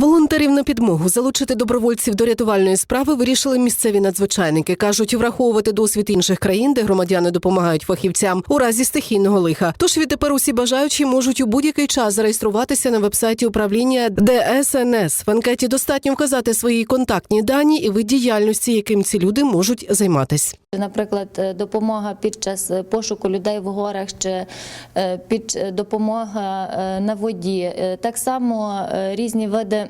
Волонтерів на підмогу залучити добровольців до рятувальної справи вирішили місцеві надзвичайники. кажуть, враховувати досвід інших країн, де громадяни допомагають фахівцям у разі стихійного лиха. Тож відтепер усі бажаючі можуть у будь-який час зареєструватися на вебсайті управління ДСНС. В анкеті достатньо вказати свої контактні дані і вид діяльності, яким ці люди можуть займатись. Наприклад, е, допомога під час е, пошуку людей в горах чи е, під допомога на воді, так само різні види.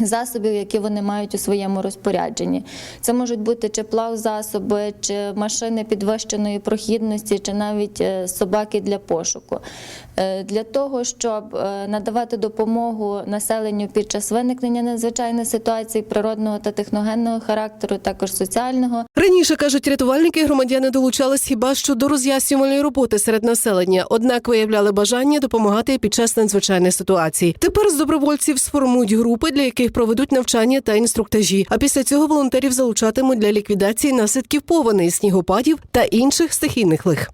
Засобів, які вони мають у своєму розпорядженні, це можуть бути чи плавзасоби, чи машини підвищеної прохідності, чи навіть е, собаки для пошуку. Е, Для того, щоб е, надавати допомогу населенню під час виникнення надзвичайної ситуації природного та техногенного характеру, також соціального, Раніше кажуть, рятувальники громадяни долучались хіба що до роз'яснювальної роботи серед населення, однак виявляли бажання допомагати під час надзвичайних ситуацій. Тепер з добровольців сформують групи, для яких проведуть навчання та інструктажі. А після цього волонтерів залучатимуть для ліквідації наслідків повеней, снігопадів та інших стихійних лих.